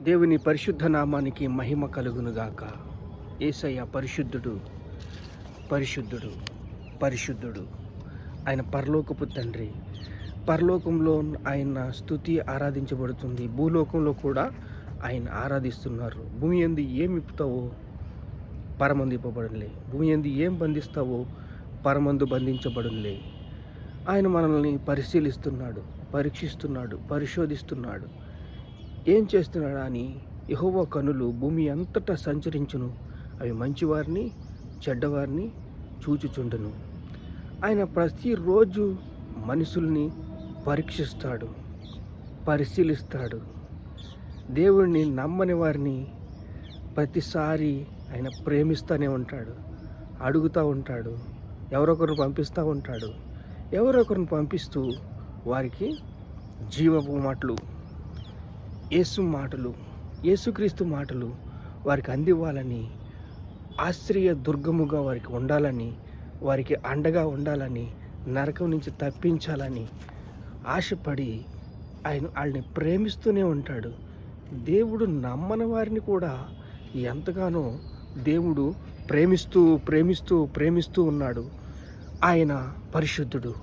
దేవుని పరిశుద్ధ నామానికి మహిమ కలుగునుగాక. ఏసయ్య పరిశుద్ధుడు పరిశుద్ధుడు పరిశుద్ధుడు. ఆయన పరలోకపు తండ్రి. పరలోకంలో ఆయన స్థుతి ఆరాధించబడుతుంది. భూలోకంలో కూడా ఆయన ఆరాధిస్తున్నారు. భూమి ఎందు ఏమి ఇప్పుతావో పరమందు భూమి ఎందు ఏం బంధిస్తావో పరమందు బంధించబడులే ఆయన మనల్ని పరిశీలిస్తున్నాడు పరీక్షిస్తున్నాడు పరిశోధిస్తున్నాడు. ఏం చేస్తున్నాడా అని యహోవా కనులు భూమి అంతటా సంచరించును. అవి మంచివారిని చెడ్డవారిని చూచుచుండును. ఆయన ప్రతిరోజు మనుషుల్ని పరీక్షిస్తాడు పరిశీలిస్తాడు. దేవుణ్ణి నమ్మని వారిని ప్రతిసారి ఆయన ప్రేమిస్తూనే ఉంటాడు అడుగుతూ ఉంటాడు ఎవరొకరిని పంపిస్తూ ఉంటాడు. ఎవరొకరిని పంపిస్తూ వారికి జీవపు మాటలు యేసు మాటలు యేసుక్రీస్తు మాటలు వారికి అందివ్వాలని ఆశ్రయ దుర్గముగా వారికి ఉండాలని వారికి అండగా ఉండాలని నరకం నుంచి తప్పించాలని ఆశపడి ఆయన వాళ్ళని ప్రేమిస్తూనే ఉంటాడు. దేవుడు నమ్మని వారిని కూడా ఎంతగానో దేవుడు ప్రేమిస్తూ ప్రేమిస్తూ ప్రేమిస్తూ ఉన్నాడు. ఆయన పరిశుద్ధుడు.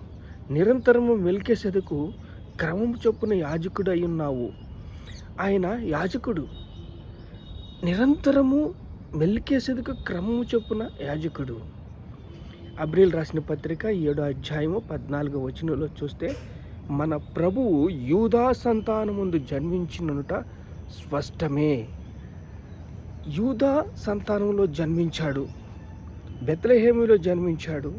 నిరంతరము మెలికేసేందుకు క్రమం చొప్పున యాజకుడు అయి ఉన్నావు. ఆయన యాజకుడు. నిరంతరము మెల్కేసెదకు క్రమము చొప్పున యాజకుడు. అబ్రిల్ రాసిన పత్రిక ఏడో అధ్యాయము పద్నాలుగో వచనంలో చూస్తే మన ప్రభువు యూదా సంతానముందు జన్మించిననుట స్పష్టమే. యూదా సంతానంలో జన్మించాడు. బెత్లహేమిలో జన్మించాడు.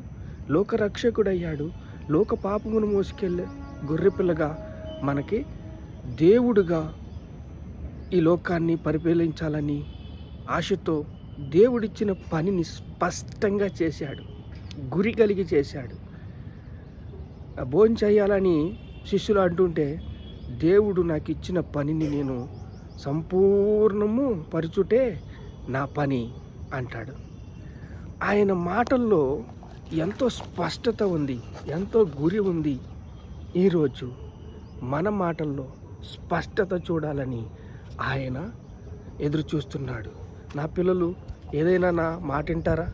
లోకరక్షకుడయ్యాడు. లోక పాపమును మోసుకెళ్ళే గొర్రెపిల్లగా మనకి దేవుడుగా ఈ లోకాన్ని పరిపాలించాలని ఆశతో దేవుడిచ్చిన పనిని స్పష్టంగా చేశాడు గురి కలిగి చేశాడు. భోజనం చేయాలని శిష్యులు అంటుంటే దేవుడు నాకు ఇచ్చిన పనిని నేను సంపూర్ణము పరచుటే నా పని అంటాడు. ఆయన మాటల్లో ఎంతో స్పష్టత ఉంది ఎంతో గురి ఉంది. ఈరోజు మన మాటల్లో స్పష్టత చూడాలని ఆయన ఎదురు చూస్తున్నాడు. నా పిల్లలు ఏదైనా నా మాట వింటారా?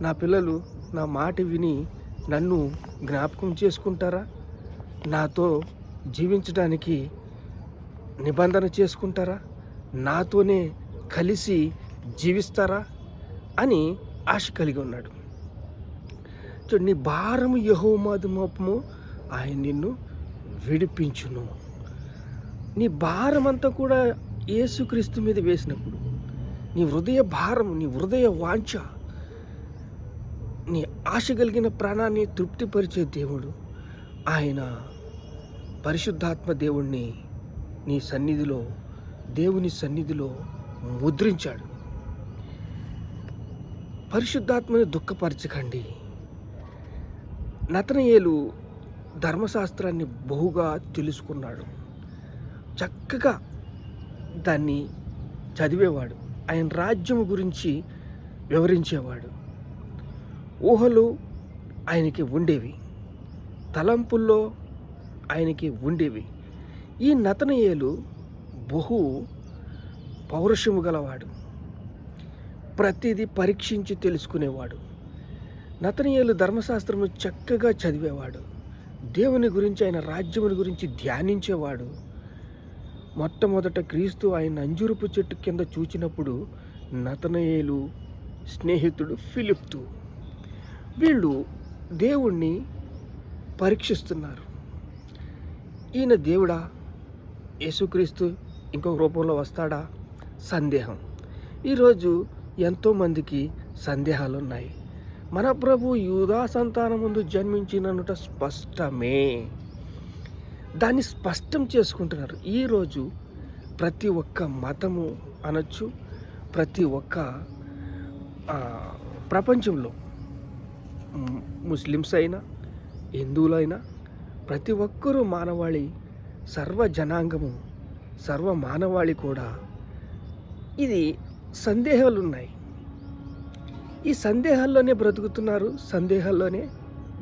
నా పిల్లలు నా మాట విని నన్ను జ్ఞాపకం చేసుకుంటారా? నాతో జీవించడానికి నిబంధన చేసుకుంటారా? నాతోనే కలిసి జీవిస్తారా? అని ఆశ కలిగి ఉన్నాడు. నీ భారము యహోమాది మోపము ఆయన నిన్ను విడిపించును. నీ భారం అంతా కూడా యేసుక్రీస్తు మీద వేసినప్పుడు నీ హృదయ భారం నీ హృదయ వాంఛ నీ ఆశ కలిగిన ప్రాణాన్ని తృప్తిపరిచే దేవుడు ఆయన పరిశుద్ధాత్మ దేవుణ్ణి నీ సన్నిధిలో దేవుని సన్నిధిలో ముద్రించాడు. పరిశుద్ధాత్మని దుఃఖపరచకండి. నతనయేలు ధర్మశాస్త్రాన్ని బహుగా తెలుసుకున్నాడు. చక్కగా దాన్ని చదివేవాడు. ఆయన రాజ్యం గురించి వివరించేవాడు. ఊహలు ఆయనకి ఉండేవి. తలంపుల్లో ఆయనకి ఉండేవి. ఈ నతనయేలు బహు పౌరుషము గలవాడు. ప్రతిదీ పరీక్షించి తెలుసుకునేవాడు. నతనయేలు ధర్మశాస్త్రము చక్కగా చదివేవాడు. దేవుని గురించి ఆయన రాజ్యముని గురించి ధ్యానించేవాడు. మొట్టమొదట క్రీస్తు ఆయన అంజురుపు చెట్టు కింద చూచినప్పుడు నతనయేలు స్నేహితుడు ఫిలిప్తు. వీళ్ళు దేవుణ్ణి పరీక్షిస్తున్నారు. ఈయన దేవుడా? యేసుక్రీస్తు ఇంకొక రూపంలో వస్తాడా? సందేహం. ఈరోజు ఎంతోమందికి సందేహాలు ఉన్నాయి మన ప్రభు యూదా సంతానం ముందు జన్మించిననుట స్పష్టమే. దాన్ని స్పష్టం చేసుకుంటున్నారు. ఈరోజు ప్రతి ఒక్క మతము అనొచ్చు ప్రతి ఒక్క ప్రపంచంలో ముస్లిమ్స్ అయినా హిందువులైనా ప్రతి ఒక్కరూ మానవాళి సర్వ జనాంగము సర్వ మానవాళి కూడా ఇది సందేహాలు ఉన్నాయి ఈ సందేహాల్లోనే బ్రతుకుతున్నారు సందేహాల్లోనే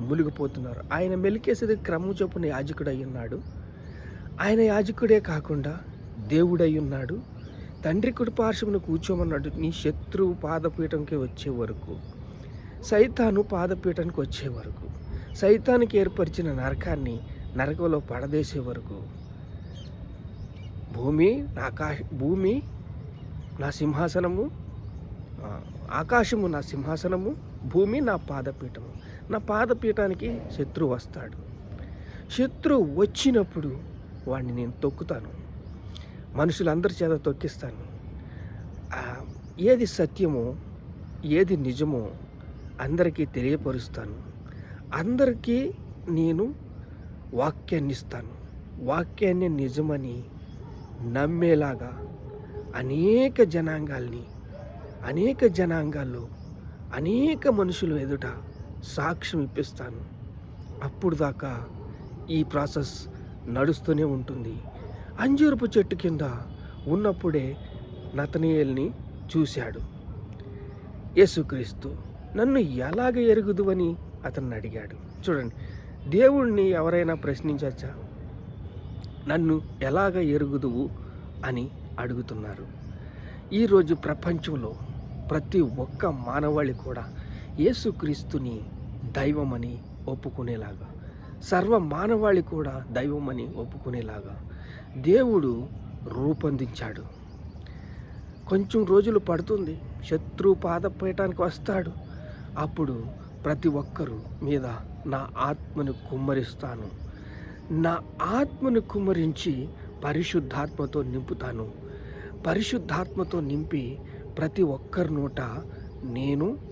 మునిగిపోతున్నారు. ఆయన మెలికేసేది క్రమం చొప్పున యాజకుడై ఉన్నాడు. ఆయన యాజకుడే కాకుండా దేవుడై ఉన్నాడు. తండ్రి కుడి కూర్చోమన్నాడు. నీ శత్రువు పాదపీఠంకి వచ్చే వరకు సైతాను పాదపీఠానికి వచ్చే వరకు సైతానికి ఏర్పరిచిన నరకాన్ని నరకంలో పడదేసే వరకు భూమి నా ఆకాశ భూమి నా సింహాసనము ఆకాశము నా సింహాసనము భూమి నా పాదపీఠము. నా పాదపీఠానికి శత్రువు వస్తాడు. శత్రువు వచ్చినప్పుడు వాడిని నేను తొక్కుతాను. మనుషులందరి చేత తొక్కిస్తాను. ఏది సత్యమో ఏది నిజమో అందరికీ తెలియపరుస్తాను. అందరికీ నేను వాక్యాన్ని ఇస్తాను వాక్యాన్ని నిజమని నమ్మేలాగా అనేక జనాంగాల్ని అనేక జనాంగాల్లో అనేక మనుషులు ఎదుట సాక్ష్యం ఇప్పిస్తాను. అప్పుడు దాకా ఈ ప్రాసెస్ నడుస్తూనే ఉంటుంది. అంజూరపు చెట్టు కింద ఉన్నప్పుడే నతనీయుల్ని చూశాడు. యేసుక్రీస్తు నన్ను ఎలాగ ఎరుగుదు అని అతన్ని అడిగాడు. చూడండి దేవుణ్ణి ఎవరైనా ప్రశ్నించచ్చా? నన్ను ఎలాగ ఎరుగుదువు అని అడుగుతున్నారు. ఈరోజు ప్రపంచంలో ప్రతి ఒక్క మానవాళి కూడా యేసుక్రీస్తుని దైవమని ఒప్పుకునేలాగా సర్వ మానవాళి కూడా దైవమని ఒప్పుకునేలాగా దేవుడు రూపొందించాడు. కొంచెం రోజులు పడుతుంది శత్రు పాదపేయటానికి వస్తాడు. అప్పుడు ప్రతి ఒక్కరు మీద నా ఆత్మను కుమ్మరిస్తాను. నా ఆత్మను కుమ్మరించి పరిశుద్ధాత్మతో నింపుతాను. పరిశుద్ధాత్మతో నింపి ప్రతి ఒక్కరి నోట నేను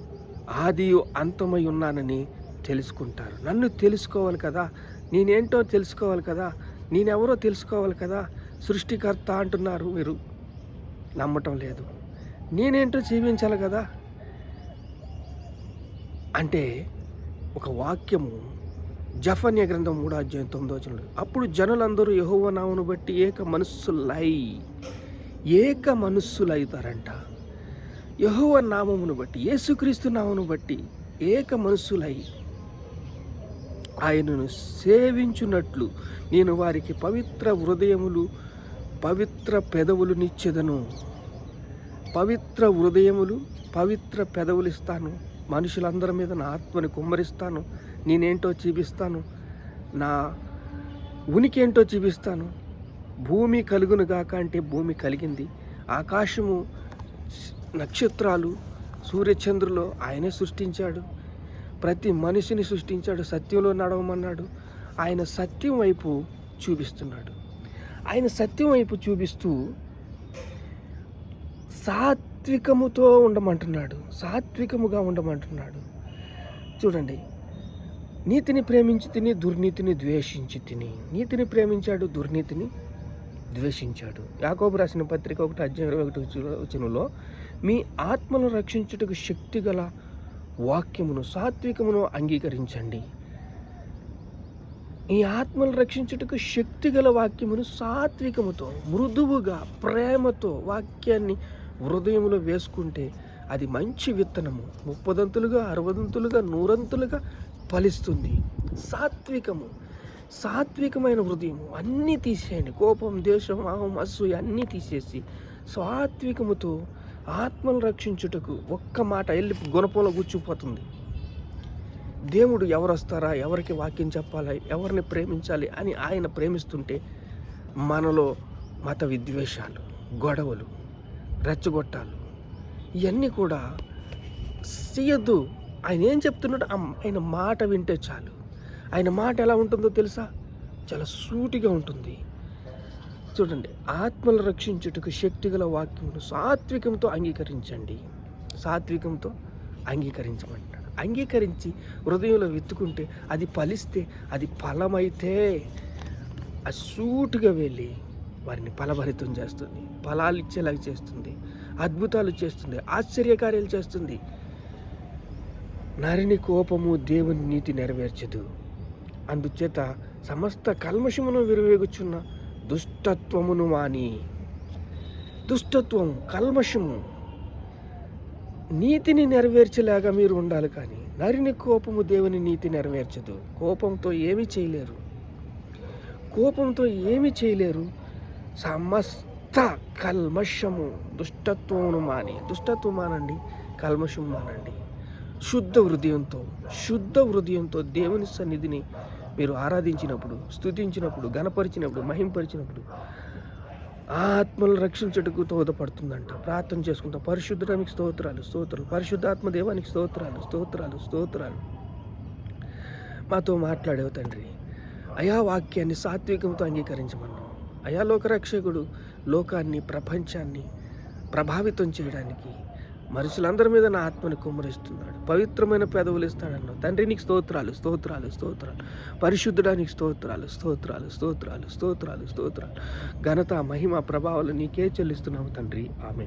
ఆదియు అంతమై ఉన్నానని తెలుసుకుంటారు. నన్ను తెలుసుకోవాలి కదా? నేనేంటో తెలుసుకోవాలి కదా? నేనెవరో తెలుసుకోవాలి కదా? సృష్టికర్త అంటున్నారు మీరు నమ్మటం లేదు. నేనేంటో జీవించాలి కదా? అంటే ఒక వాక్యము జఫన్య గ్రంథం మూడో అధ్యాయం తొమ్మిదో వచనంలో అప్పుడు జనులందరూ యహోవ నామను బట్టి ఏక మనస్సులై ఏక మనస్సులవుతారంట యహోవ నామమును బట్టి యేసుక్రీస్తు నామమును బట్టి ఏక మనస్సులై ఆయనను సేవించున్నట్లు నేను వారికి పవిత్ర హృదయములు పవిత్ర పెదవులు నిచ్చెదను. పవిత్ర హృదయములు పవిత్ర పెదవులు ఇస్తాను. మనుషులందరి మీద నా ఆత్మని కుమ్మరిస్తాను. నేనేంటో చూపిస్తాను. నా ఉనికి ఏంటో చూపిస్తాను. భూమి కలుగును గాక అంటే భూమి కలిగింది. ఆకాశము నక్షత్రాలు సూర్యచంద్రులు ఆయనే సృష్టించాడు. ప్రతి మనిషిని సృష్టించాడు సత్యంలో నడవమన్నాడు. ఆయన సత్యం వైపు చూపిస్తున్నాడు. ఆయన సత్యం వైపు చూపిస్తూ సాత్వికముతో ఉండమంటున్నాడు. సాత్వికముగా ఉండమంటున్నాడు. చూడండి నీతిని ప్రేమించి తిని దుర్నీతిని ద్వేషించి తిని. నీతిని ప్రేమించాడు దుర్నీతిని ద్వేషించాడు. యాకోబు రాసిన పత్రిక ఒకటి అధ్యాయం ఇరవై ఒకటి వచనంలో మీ ఆత్మను రక్షించుటకు శక్తి గల వాక్యమును సాత్వికమును అంగీకరించండి. ఈ ఆత్మను రక్షించుటకు శక్తి గల వాక్యమును సాత్వికముతో మృదువుగా ప్రేమతో వాక్యాన్ని హృదయంలో వేసుకుంటే అది మంచి విత్తనము. ముప్పదంతులుగా అరవదంతులుగా నూరంతులుగా ఫలిస్తుంది. సాత్వికము సాత్వికమైన హృదయం అన్నీ తీసేయండి. కోపం దేశం అహం అసూయ అన్నీ తీసేసి సాత్వికముతో ఆత్మను రక్షించుటకు ఒక్క మాట వెళ్ళి గుణపంలో కూర్చుపోతుంది దేవుడు ఎవరు వస్తారా ఎవరికి వాక్యం చెప్పాలి? ఎవరిని ప్రేమించాలి అని ఆయన ప్రేమిస్తుంటే మనలో మత విద్వేషాలు గొడవలు రెచ్చగొట్టాలు ఇవన్నీ కూడా చేయొద్దు ఆయన ఏం చెప్తున్నాడు ఆ- ఆయన మాట వింటే చాలు. ఆయన మాట ఎలా ఉంటుందో తెలుసా? చాలా సూటిగా ఉంటుంది. చూడండి ఆత్మలు రక్షించుటకు శక్తిగల వాక్యమును సాత్వికంతో అంగీకరించండి. సాత్వికంతో అంగీకరించమంటాడు అంగీకరించి హృదయంలో విత్తుకుంటే అది ఫలిస్తే అది ఫలమైతే అది వెళ్ళి వారిని ఫలభరితం చేస్తుంది. ఫలాలు ఇచ్చేలాగా చేస్తుంది. అద్భుతాలు చేస్తుంది. ఆశ్చర్యకార్యాలు చేస్తుంది. నరిని కోపము దేవుని నీతి నెరవేర్చదు. అందుచేత సమస్త కల్మషమును విరవేగుచున్న దుష్టత్వమును మాని. దుష్టత్వం కల్మషము. నీతిని నెరవేర్చేలాగా మీరు ఉండాలి కానీ నరిని కోపము దేవుని నీతి నెరవేర్చదు. కోపంతో ఏమి చేయలేరు. కోపంతో ఏమి చేయలేరు. సమస్త కల్మషము దుష్టత్వమును మాని. దుష్టత్వం మానండి కల్మషం మానండి. శుద్ధ హృదయంతో శుద్ధ హృదయంతో దేవుని సన్నిధిని మీరు ఆరాధించినప్పుడు స్తుతించినప్పుడు గణపరిచినప్పుడు మహింపరిచినప్పుడు ఆత్మలు రక్షించుటకు తోదపడుతుందంట ప్రార్థన చేసుకుంటాం. పరిశుద్ధడానికి స్తోత్రాలు స్తోత్రాలు. పరిశుద్ధాత్మ దేవానికి స్తోత్రాలు స్తోత్రాలు స్తోత్రాలు. మాతో మాట్లాడేవు తండ్రి. అయా వాక్యాన్ని సాత్వికంతో అంగీకరించమన్నాం అయా లోకరక్షకుడు లోకాన్ని ప్రపంచాన్ని ప్రభావితం చేయడానికి మనుషులందరి మీద నా ఆత్మని కుమ్మరిస్తున్నాడు. పవిత్రమైన పెదవులు ఇస్తాడన్నావు తండ్రి నీకు స్తోత్రాలు స్తోత్రాలు స్తోత్రాలు. పరిశుద్ధడానికి స్తోత్రాలు స్తోత్రాలు స్తోత్రాలు స్తోత్రాలు స్తోత్రాలు. ఘనత మహిమ ప్రభావాలు నీకే చెల్లిస్తున్నావు తండ్రి. ఆమె